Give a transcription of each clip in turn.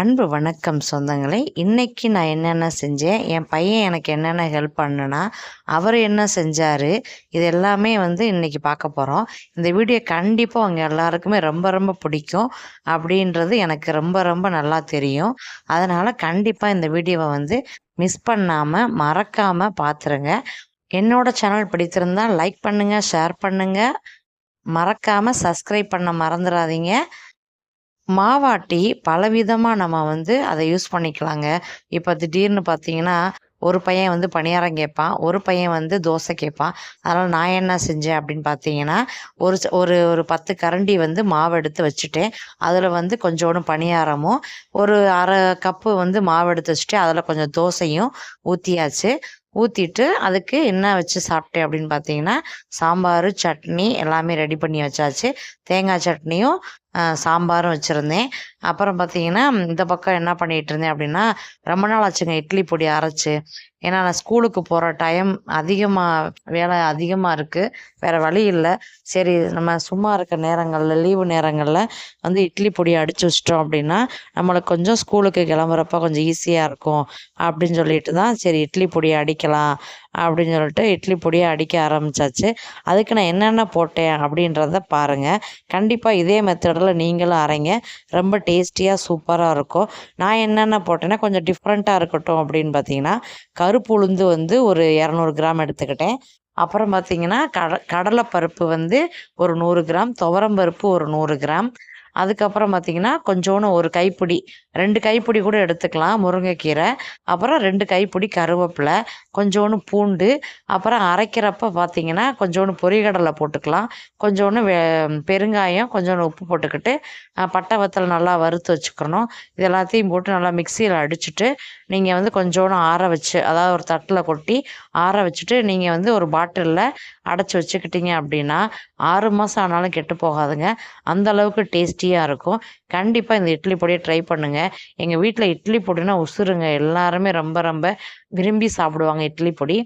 அன்பு வணக்கம் சொந்தங்களே. இன்னைக்கு நான் என்னென்ன செஞ்சேன்? என் பையன் எனக்கு என்னென்ன ஹெல்ப் பண்ணுனா அவர் என்ன செஞ்சார்? இது எல்லாமே வந்து இன்னைக்கு பார்க்க போகிறோம் இந்த வீடியோ கண்டிப்பாக அவங்க எல்லாருக்குமே ரொம்ப ரொம்ப பிடிக்கும் அப்படின்றது எனக்கு ரொம்ப ரொம்ப நல்லா தெரியும். அதனால் கண்டிப்பாக இந்த வீடியோவை வந்து மிஸ் பண்ணாமல் மறக்காமல் பார்த்துருங்க என்னோட சேனல் பிடித்திருந்தால் லைக் பண்ணுங்கள் ஷேர் பண்ணுங்கள் மறக்காமல் சப்ஸ்கிரைப் பண்ண மறந்துடாதீங்க மாவாட்டி பலவிதமாக நம்ம வந்து அதை யூஸ் பண்ணிக்கலாங்க. இப்போ திடீர்னு பார்த்தீங்கன்னா ஒரு பையன் வந்து பணியாரம் கேட்பான் ஒரு பையன் வந்து தோசை கேட்பான். அதனால் நான் என்ன செஞ்சேன் அப்படின்னு பார்த்தீங்கன்னா ஒரு ச- ஒரு ஒரு பத்து கரண்டி வந்து மாவு எடுத்து வச்சுட்டேன். அதில் வந்து கொஞ்சோண்டு பணியாரமும் ஒரு அரை கப்பு வந்து மாவு எடுத்து வச்சுட்டு அதில் கொஞ்சம் தோசையும் ஊற்றியாச்சு ஊற்றிட்டு அதுக்கு என்ன வச்சு சாப்பிட்டேன் அப்படின்னு பார்த்தீங்கன்னா சாம்பார் சட்னி எல்லாமே ரெடி பண்ணி வச்சாச்சு. தேங்காய் சட்னியும் சாம்பாரும் வச்சுருந்தேன். அப்புறம் பார்த்தீங்கன்னா இந்த பக்கம் என்ன பண்ணிகிட்டு இருந்தேன் அப்படின்னா ரொம்ப நாள் ஆச்சுங்க இட்லி பொடி அரைச்சு. ஏன்னா நான் ஸ்கூலுக்கு போகிற டைம் அதிகமாக வேலை அதிகமாக இருக்குது வேறு வழி இல்லை. சரி நம்ம சும்மா இருக்க நேரங்களில் லீவு நேரங்களில் வந்து இட்லி பொடி அடித்து வச்சிட்டோம் அப்படின்னா நம்மளுக்கு கொஞ்சம் ஸ்கூலுக்கு கிளம்புறப்ப கொஞ்சம் ஈஸியாக இருக்கும். அப்படின்னு சொல்லிட்டு தான் சரி இட்லி பொடி அடிக்கலாம். அப்படின்னு சொல்லிட்டு இட்லி பொடியை அடிக்க ஆரம்பிச்சாச்சு. அதுக்கு நான் என்னென்ன போட்டேன் அப்படின்றத பாருங்கள் கண்டிப்பாக இதே மெத்தடில் நீங்களும் அரைங்க. ரொம்ப டேஸ்டியாக சூப்பராக இருக்கும். நான் என்னென்ன போட்டேன்னா கொஞ்சம் டிஃப்ரெண்ட்டாக இருக்கட்டும் அப்படின்னு பார்த்தீங்கன்னா கருப்பு உளுந்து வந்து ஒரு இரநூறு கிராம் எடுத்துக்கிட்டேன். அப்புறம் பார்த்தீங்கன்னா கட கடலைப்பருப்பு வந்து ஒரு நூறு கிராம் துவரம்பருப்பு ஒரு நூறு கிராம். அதுக்கப்புறம் பார்த்தீங்கன்னா கொஞ்சோண்டு ஒரு கைப்பிடி ரெண்டு கைப்பிடி கூட எடுத்துக்கலாம் முருங்கைக்கீரை. அப்புறம் ரெண்டு கைப்பிடி கருவேப்பிலை கொஞ்சோண்டு பூண்டு. அப்புறம் அரைக்கிறப்ப பார்த்தீங்கன்னா கொஞ்சோண்டு பொரிகடலை போட்டுக்கலாம். கொஞ்சோண்டு வெ பெருங்காயம் கொஞ்சோண்டு உப்பு போட்டுக்கிட்டு பட்டை வத்தல் நல்லா வறுத்து வச்சுக்கணும். இது எல்லாத்தையும் போட்டு நல்லா மிக்சியில் அடிச்சுட்டு நீங்கள் வந்து கொஞ்சோண்டு ஆற வச்சு அதாவது ஒரு தட்டில் கொட்டி ஆற வச்சுட்டு நீங்கள் வந்து ஒரு பாட்டிலில் அடைச்சி வச்சுக்கிட்டீங்க அப்படின்னா ஆறு மாதம் ஆனாலும் கெட்டு போகாதுங்க. அந்தளவுக்கு டேஸ்டி டேஸ்டியாக இருக்கும். கண்டிப்பாக இந்த இட்லி பொடியை ட்ரை பண்ணுங்கள் எங்கள் வீட்டில் இட்லி பொடினா உசுருங்க. எல்லாருமே ரொம்ப ரொம்ப விரும்பி சாப்பிடுவாங்க இட்லி பொடி.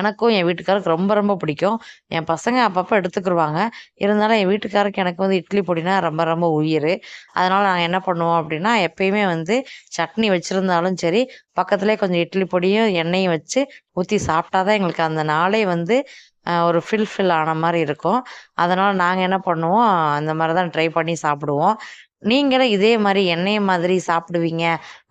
எனக்கும் என் வீட்டுக்காரருக்கு ரொம்ப ரொம்ப பிடிக்கும். என் பசங்க அப்பப்போ எடுத்துக்கிருவாங்க. இருந்தாலும் என் வீட்டுக்காருக்கு எனக்கு வந்து இட்லி பொடினா ரொம்ப ரொம்ப உயிர். அதனால் நாங்கள் என்ன பண்ணுவோம் அப்படின்னா எப்பயுமே வந்து சட்னி வச்சுருந்தாலும் சரி பக்கத்துலேயே கொஞ்சம் இட்லி பொடியும் எண்ணெயும் வச்சு ஊற்றி சாப்பிட்டா தான் எங்களுக்கு அந்த நாளே வந்து ஒரு ஃபில் ஃபில் ஆன மாதிரி இருக்கும். அதனால் நாங்கள் என்ன பண்ணுவோம் அந்த மாதிரி தான் ட்ரை பண்ணி சாப்பிடுவோம். நீங்களும் இதே மாதிரி என்னைய மாதிரி சாப்பிடுவீங்க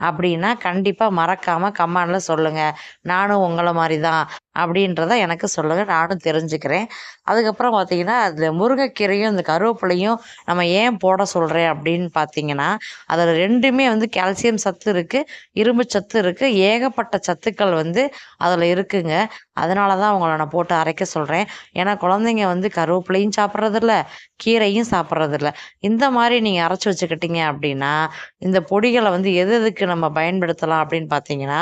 அப்படின்னா கண்டிப்பாக மறக்காமல் கமெண்டில் சொல்லுங்கள் நானும் உங்களை மாதிரி தான் அப்படின்றத எனக்கு சொல்லுங்கள் நானும் தெரிஞ்சுக்கிறேன். அதுக்கப்புறம் பார்த்தீங்கன்னா அதில் முருங்கைக்கீரையும் இந்த கருவேப்பிலையும் நம்ம ஏன் போட சொல்கிறேன் அப்படின்னு பார்த்தீங்கன்னா அதில் ரெண்டுமே வந்து கால்சியம் சத்து இருக்குது இரும்பு சத்து இருக்குது ஏகப்பட்ட சத்துக்கள் வந்து அதில் இருக்குங்க. அதனால தான் உங்களை நான் போட்டு அரைக்க சொல்கிறேன் ஏன்னா குழந்தைங்க வந்து கருவேப்பிலையும் சாப்பிட்றதில்ல கீரையும் சாப்பிட்றதில்ல. இந்த மாதிரி நீங்கள் அரைச்சி வச்சுக்கிட்டீங்க அப்படின்னா இந்த பொடிகளை வந்து எது எதுக்கு நம்ம பயன்படுத்தலாம் அப்படின்னு பார்த்தீங்கன்னா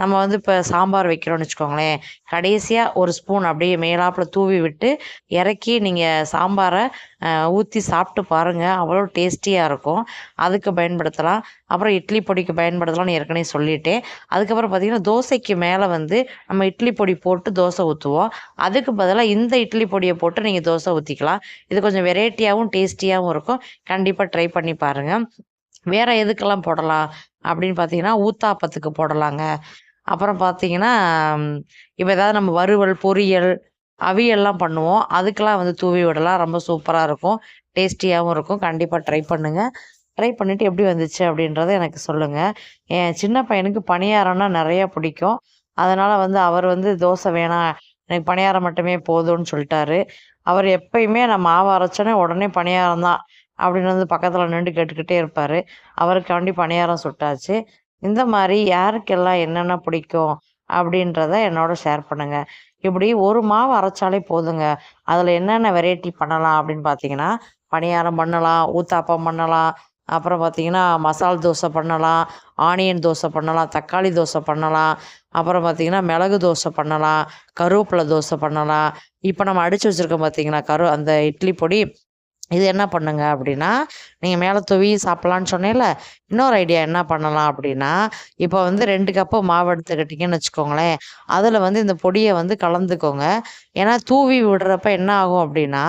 நம்ம வந்து இப்போ சாம்பார் வைக்கிறோம்னு வச்சுக்கோங்களேன். கடைசியாக ஒரு ஸ்பூன் அப்படியே மேலாப்பில் தூவி விட்டு இறக்கி நீங்கள் சாம்பாரை ஊற்றி சாப்பிட்டு பாருங்கள் அவ்வளோ டேஸ்டியாக இருக்கும். அதுக்கு பயன்படுத்தலாம். அப்புறம் இட்லி பொடிக்கு பயன்படுத்தலாம்னு ஏற்கனவே சொல்லிட்டேன். அதுக்கப்புறம் பார்த்தீங்கன்னா தோசைக்கு மேலே வந்து நம்ம இட்லி பொடி போட்டு தோசை ஊற்றுவோம் அதுக்கு பதிலாக இந்த இட்லி பொடியை போட்டு நீங்கள் தோசை ஊற்றிக்கலாம் இது கொஞ்சம் வெரைட்டியாகவும் டேஸ்டியாகவும் இருக்கும். கண்டிப்பாக ட்ரை பண்ணி பாருங்கள் வேறு எதுக்கெல்லாம் போடலாம்? அப்படின்னு பார்த்தீங்கன்னா ஊத்தாப்பத்துக்கு போடலாங்க. அப்புறம் பார்த்தீங்கன்னா இப்போ ஏதாவது நம்ம வறுவல் பொரியல் அவியல்லாம் பண்ணுவோம். அதுக்கெல்லாம் வந்து தூவி விடலாம். ரொம்ப சூப்பராக இருக்கும். டேஸ்டியாகவும் இருக்கும். கண்டிப்பாக ட்ரை பண்ணுங்கள் ட்ரை பண்ணிவிட்டு எப்படி வந்துச்சு அப்படின்றத எனக்கு சொல்லுங்கள் என் சின்ன பையனுக்கு பணியாரம்னா நிறையா பிடிக்கும். அதனால் வந்து அவர் வந்து தோசை வேணாம். எனக்கு பணியாரம் மட்டுமே போதும்னு சொல்லிட்டாரு. அவர் எப்பயுமே நான் மாவு அரைச்சோன்னே உடனே பணியாரம் தான். அப்படின்னு வந்து பக்கத்தில் நின்று கேட்டுக்கிட்டே இருப்பார். அவருக்காண்டி பணியாரம் சுட்டாச்சு. இந்த மாதிரி யாருக்கெல்லாம் என்னென்ன பிடிக்கும் அப்படின்றத என்னோட ஷேர் பண்ணுங்கள் இப்படி ஒரு மாவு அரைச்சாலே போதுங்க. அதில் என்னென்ன வெரைட்டி பண்ணலாம் அப்படின்னு பார்த்தீங்கன்னா பணியாரம் பண்ணலாம் ஊத்தாப்பம் பண்ணலாம் அப்புறம் பார்த்தீங்கன்னா மசால் தோசை பண்ணலாம் ஆனியன் தோசை பண்ணலாம் தக்காளி தோசை பண்ணலாம் அப்புறம் பார்த்தீங்கன்னா மிளகு தோசை பண்ணலாம் கருவேப்பிலை தோசை பண்ணலாம். இப்போ நம்ம அடித்து வச்சுருக்கோம் பார்த்தீங்கன்னா கரு அந்த இட்லி பொடி இது என்ன பண்ணுங்க அப்படின்னா நீங்கள் மேலே தூவி சாப்பிட்லான்னு சொன்னேன்ல இன்னொரு ஐடியா என்ன பண்ணலாம் அப்படின்னா இப்போ வந்து ரெண்டு கப்பு மாவு எடுத்துக்கிட்டிங்கன்னு வச்சுக்கோங்களேன் அதில் வந்து இந்த பொடியை வந்து கலந்துக்கோங்க. ஏன்னா தூவி விடுறப்ப என்ன ஆகும் அப்படின்னா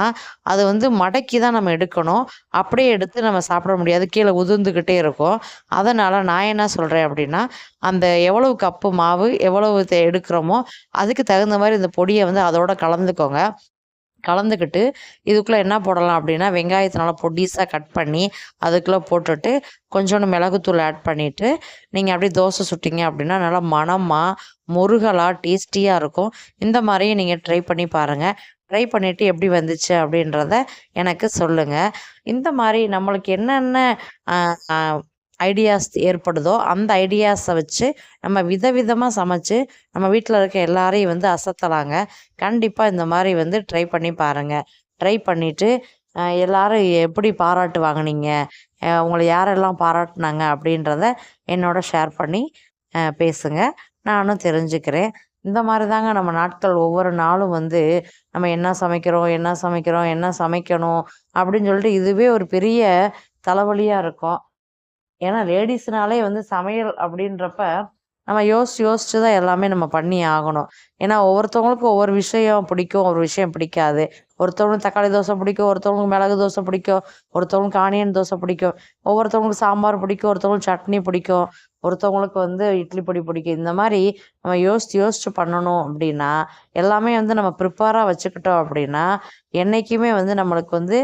அது வந்து மடக்கி தான் நம்ம எடுக்கணும். அப்படியே எடுத்து நம்ம சாப்பிட முடியாது. கீழே உதிர்ந்துக்கிட்டே இருக்கும். அதனால் நான் என்ன சொல்கிறேன் அப்படின்னா அந்த எவ்வளவு கப்பு மாவு எவ்வளவு எடுக்கிறோமோ அதுக்கு தகுந்த மாதிரி இந்த பொடியை வந்து அதோட கலந்துக்கோங்க. கலந்துக்கிட்டு இதுக்குள்ளே என்ன போடலாம் அப்படின்னா வெங்காயத்தை நல்லா பொடிசாக கட் பண்ணி அதுக்குள்ளே போட்டுட்டு கொஞ்சோண்டு மிளகுத்தூள் ஆட் பண்ணிவிட்டு நீங்கள் அப்படியே தோசை சுட்டிங்க அப்படின்னா நல்லா மணமாக முருகலாக டேஸ்டியாக இருக்கும். இந்த மாதிரியும் நீங்கள் ட்ரை பண்ணி பாருங்கள் ட்ரை பண்ணிவிட்டு எப்படி வந்துச்சு அப்படின்றத எனக்கு சொல்லுங்கள் இந்த மாதிரி நம்மளுக்கு என்னென்ன ஐடியாஸ் ஏற்படுதோ அந்த ஐடியாஸை வச்சு நம்ம விதவிதமாக சமைச்சு நம்ம வீட்டில் இருக்க எல்லாரையும் வந்து அசத்தலாங்க. கண்டிப்பாக இந்த மாதிரி வந்து ட்ரை பண்ணி பாருங்கள் ட்ரை பண்ணிவிட்டு எல்லாரும் எப்படி பாராட்டு வாங்குனீங்க? உங்களை யாரெல்லாம் பாராட்டினாங்க அப்படின்றத என்னோட ஷேர் பண்ணி பேசுங்க. நானும் தெரிஞ்சுக்கிறேன். இந்த மாதிரி தாங்க நம்ம நாட்கள் ஒவ்வொரு நாளும் வந்து நம்ம என்ன சமைக்கிறோம் என்ன சமைக்கிறோம் என்ன சமைக்கணும் அப்படின்னு சொல்லிட்டு இதுவே ஒரு பெரிய தலைவலியாக இருக்கும். ஏன்னா லேடிஸ்னாலே வந்து சமையல் அப்படின்றப்ப நம்ம யோசிச்சு யோசிச்சு தான் எல்லாமே நம்ம பண்ணி ஆகணும். ஏன்னா ஒவ்வொருத்தவங்களுக்கும் ஒவ்வொரு விஷயம் பிடிக்கும் ஒரு விஷயம் பிடிக்காது. ஒருத்தவங்களுக்கு தக்காளி தோசை பிடிக்கும் ஒருத்தவங்களுக்கு மிளகு தோசை பிடிக்கும் ஒருத்தவங்களுக்கு ஆனியன் தோசை பிடிக்கும் ஒவ்வொருத்தவங்களுக்கு சாம்பார் பிடிக்கும் ஒருத்தவங்களுக்கு சட்னி பிடிக்கும் ஒருத்தவங்களுக்கு வந்து இட்லி பொடி பிடிக்கும். இந்த மாதிரி நம்ம யோசிச்சு யோசிச்சு பண்ணணும் அப்படின்னா எல்லாமே வந்து நம்ம ப்ரிப்பேராக வச்சுக்கிட்டோம் அப்படின்னா என்றைக்குமே வந்து நம்மளுக்கு வந்து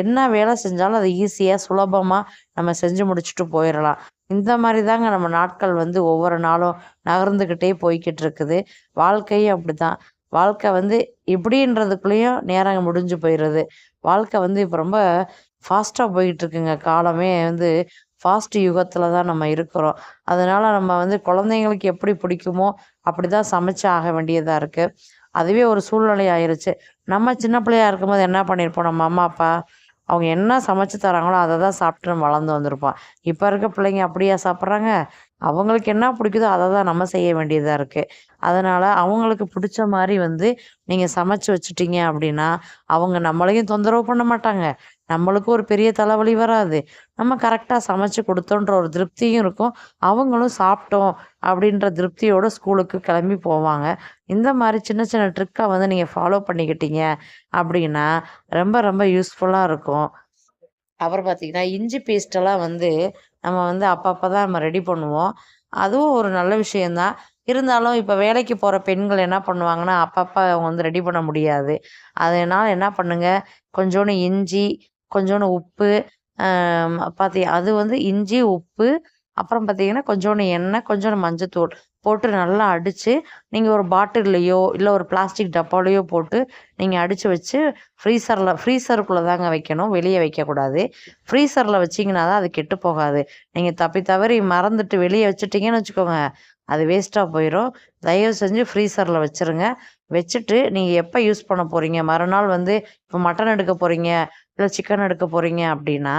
என்ன வேலை செஞ்சாலும் அது ஈஸியாக சுலபமாக நம்ம செஞ்சு முடிச்சுட்டு போயிடலாம் இந்த மாதிரி தாங்க நம்ம நாட்கள் வந்து ஒவ்வொரு நாளும் நகர்ந்துக்கிட்டே போய்கிட்டு இருக்குது வாழ்க்கையும் அப்படிதான். வாழ்க்கை வந்து இப்படின்றதுக்குள்ளேயும் நேரம் முடிஞ்சு போயிடுது. வாழ்க்கை வந்து இப்போ ரொம்ப ஃபாஸ்ட்டாக போயிட்டு இருக்குங்க காலமே வந்து ஃபாஸ்ட் யுகத்தில் தான் நம்ம இருக்கிறோம். அதனால் நம்ம வந்து குழந்தைங்களுக்கு எப்படி பிடிக்குமோ அப்படி தான் சமைச்சு ஆக வேண்டியதாக இருக்குது அதுவே ஒரு சூழ்நிலை ஆயிடுச்சு நம்ம சின்ன பிள்ளையா இருக்கும்போது என்ன பண்ணியிருப்போம்? நம்ம அம்மா அப்பா அவங்க என்ன சமைச்சு தராங்களோ அதை தான் சாப்பிட்டு நம்ம வளர்ந்து வந்திருப்போம் இப்போ இருக்க பிள்ளைங்க அப்படியா சாப்பிட்றாங்க? அவங்களுக்கு என்ன பிடிக்குதோ அதை தான் நம்ம செய்ய வேண்டியதாக இருக்குது அதனால் அவங்களுக்கு பிடிச்ச மாதிரி வந்து நீங்கள் சமைச்சு வச்சுட்டீங்க அப்படின்னா அவங்க நம்மளையும் தொந்தரவு பண்ண மாட்டாங்க. நம்மளுக்கும் ஒரு பெரிய தலைவலி வராது. நம்ம கரெக்டாக சமைச்சு கொடுத்தோன்ற ஒரு திருப்தியும் இருக்கும். அவங்களும் சாப்பிட்டோம் அப்படின்ற திருப்தியோடு ஸ்கூலுக்கு கிளம்பி போவாங்க. இந்த மாதிரி சின்ன சின்ன ட்ரிக்கை வந்து நீங்கள் ஃபாலோ பண்ணிக்கிட்டீங்க அப்படின்னா ரொம்ப ரொம்ப யூஸ்ஃபுல்லாக இருக்கும். அப்புறம் பார்த்தீங்கன்னா இஞ்சி பேஸ்டெல்லாம் வந்து நம்ம வந்து அப்பப்போ தான் நம்ம ரெடி பண்ணுவோம். அதுவும் ஒரு நல்ல விஷயந்தான் இருந்தாலும் இப்போ வேலைக்கு போகிற பெண்கள் என்ன பண்ணுவாங்கன்னா அப்பப்போ அவங்க வந்து ரெடி பண்ண முடியாது. அதனால் என்ன பண்ணுங்கள் கொஞ்சோண்டு இஞ்சி கொஞ்சோண்டு உப்பு பார்த்தி அது வந்து இஞ்சி உப்பு அப்புறம் பார்த்தீங்கன்னா கொஞ்சோண்டு எண்ணெய் கொஞ்சோண்டு மஞ்சத்தூள் போட்டு நல்லா அடித்து நீங்கள் ஒரு பாட்டில்லையோ இல்லை ஒரு பிளாஸ்டிக் டப்பாலையோ போட்டு நீங்கள் அடித்து வச்சு ஃப்ரீசரில் ஃப்ரீசருக்குள்ளே தாங்க வைக்கணும் வெளியே வைக்கக்கூடாது. ஃப்ரீசரில் வச்சிங்கன்னா தான் அது கெட்டு போகாது. நீங்கள் தப்பி தவறி மறந்துட்டு வெளியே வச்சுட்டிங்கன்னு வச்சுக்கோங்க அது வேஸ்ட்டாக போயிடும் தயவு செஞ்சு ஃப்ரீசரில் வச்சுருங்க. வச்சுட்டு நீங்கள் எப்போ யூஸ் பண்ண போகிறீங்க மறுநாள் வந்து இப்போ மட்டன் எடுக்க போகிறீங்க இல்லை சிக்கன் எடுக்க போகிறீங்க அப்படின்னா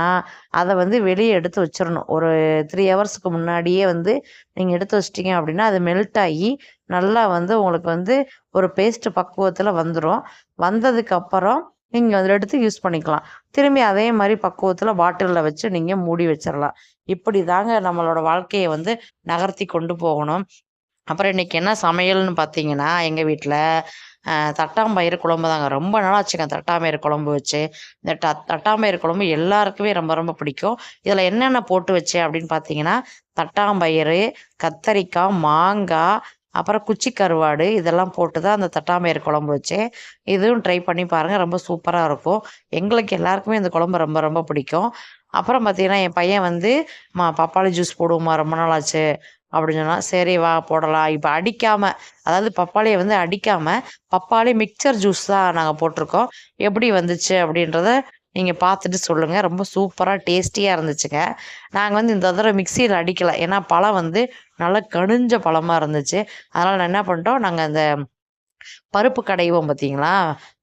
அதை வந்து வெளியே எடுத்து வச்சிடணும் ஒரு த்ரீ ஹவர்ஸ்க்கு முன்னாடியே வந்து நீங்கள் எடுத்து வச்சிட்டீங்க அப்படின்னா அது மெல்ட் ஆகி நல்லா வந்து உங்களுக்கு வந்து ஒரு பேஸ்ட்டு பக்குவத்தில் வந்துடும் வந்ததுக்கப்புறம் நீங்கள் அதில் எடுத்து யூஸ் பண்ணிக்கலாம். திரும்பி அதே மாதிரி பக்குவத்தில் பாட்டிலில் வச்சு நீங்கள் மூடி வச்சிடலாம் இப்படி தாங்க நம்மளோட வாழ்க்கையை வந்து நகர்த்தி கொண்டு போகணும். அப்புறம் இன்னைக்கு என்ன சமையல்னு பார்த்தீங்கன்னா எங்கள் வீட்டில் தட்டாம்பயிறு குழம்பு தாங்க. ரொம்ப நாளாச்சுங்க தட்டாம்பயிறு குழம்பு வச்சு இந்த ட தட்டாம்பயிறு குழம்பு எல்லாருக்குமே ரொம்ப ரொம்ப பிடிக்கும். இதில் என்னென்ன போட்டு வச்சேன் அப்படின்னு பார்த்தீங்கன்னா தட்டாம்பயிறு கத்தரிக்காய் மாங்காய் அப்புறம் குச்சி கருவாடு இதெல்லாம் போட்டு தான் அந்த தட்டாமையர் குழம்பு வச்சேன். இதுவும் ட்ரை பண்ணி பாருங்கள் ரொம்ப சூப்பராக இருக்கும். எங்களுக்கு எல்லாருக்குமே இந்த குழம்பு ரொம்ப ரொம்ப பிடிக்கும். அப்புறம் பார்த்தீங்கன்னா என் பையன் வந்து மா பப்பாளி ஜூஸ் போடுவோமா ரொம்ப நாள் ஆச்சு அப்படின்னு சொன்னால் சரி வா போடலாம். இப்போ அடிக்காமல் அதாவது பப்பாளியை வந்து அடிக்காமல் பப்பாளி மிக்சர் ஜூஸ் தான் நாங்கள் போட்டிருக்கோம். எப்படி வந்துச்சு அப்படின்றத நீங்கள் பார்த்துட்டு சொல்லுங்கள் ரொம்ப சூப்பராக டேஸ்டியாக இருந்துச்சுங்க. நாங்கள் வந்து இந்த தடவை மிக்சியில் அடிக்கலை. ஏன்னா பழம் வந்து நல்லா கனிஞ்ச பழமாக இருந்துச்சு. அதனால் நான் என்ன பண்ணிட்டோம் நாங்கள் அந்த பருப்பு கடைவோம் பார்த்தீங்களா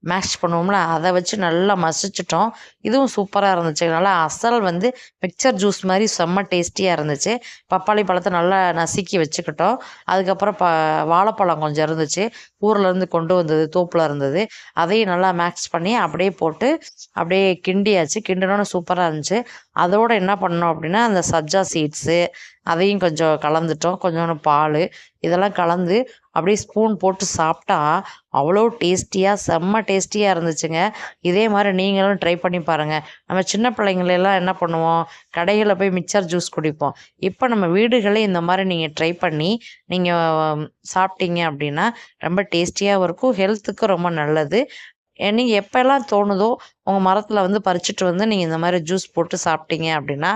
மேஷ் பண்ணுவோம்ல அதை வச்சு நல்லா மசிச்சிட்டோம். இதுவும் சூப்பராக இருந்துச்சு. நல்லா அசல் வந்து மிக்சர் ஜூஸ் மாதிரி செம்ம டேஸ்டியாக இருந்துச்சு. பப்பாளி பழத்தை நல்லா நசுக்கி வச்சுக்கிட்டோம். அதுக்கப்புறம் ப வாழைப்பழம் கொஞ்சம் இருந்துச்சு. ஊர்லேருந்து கொண்டு வந்தது தோப்பில் இருந்தது. அதையும் நல்லா மேக்ஸ் பண்ணி அப்படியே போட்டு அப்படியே கிண்டியாச்சு. கிண்டினோன்னு சூப்பராக இருந்துச்சு. அதோடு என்ன பண்ணோம் அப்படின்னா அந்த சப்ஜா சீட்ஸு அதையும் கொஞ்சம் கலந்துட்டோம். கொஞ்சோண்டு பால் இதெல்லாம் கலந்து அப்படியே ஸ்பூன் போட்டு சாப்பிட்டா அவ்வளோ டேஸ்டியாக செம்ம டேஸ்டியாக இருந்துச்சுங்க. இதே மாதிரி நீங்களும் ட்ரை பண்ணி பாருங்கள் நம்ம சின்ன பிள்ளைங்களெல்லாம் என்ன பண்ணுவோம்? கடைகளில் போய் மிக்சர் ஜூஸ் குடிப்போம். இப்போ நம்ம வீடுகளே இந்த மாதிரி நீங்கள் ட்ரை பண்ணி நீங்கள் சாப்பிட்டீங்க அப்படின்னா ரொம்ப டேஸ்டியாகவும் இருக்கும் ஹெல்த்துக்கும் ரொம்ப நல்லது. நீங்கள் எப்போல்லாம் தோணுதோ உங்கள் மரத்தில் வந்து பறிச்சுட்டு வந்து நீங்கள் இந்த மாதிரி ஜூஸ் போட்டு சாப்பிட்டீங்க அப்படின்னா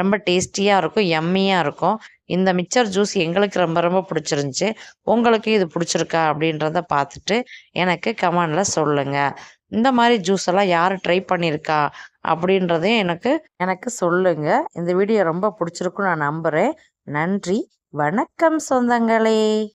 ரொம்ப டேஸ்டியாக இருக்கும் எம்மியாக இருக்கும். இந்த மிக்சர் ஜூஸ் எங்களுக்கு ரொம்ப ரொம்ப பிடிச்சிருந்துச்சி. உங்களுக்கு இது பிடிச்சிருக்கா அப்படின்றத பார்த்துட்டு எனக்கு கமெண்டில் சொல்லுங்கள் இந்த மாதிரி ஜூஸ் எல்லாம் யார் ட்ரை பண்ணியிருக்கா அப்படின்றதையும் எனக்கு எனக்கு சொல்லுங்கள் இந்த வீடியோ ரொம்ப பிடிச்சிருக்குன்னு நான் நம்புகிறேன் நன்றி. வணக்கம் சொந்தங்களே.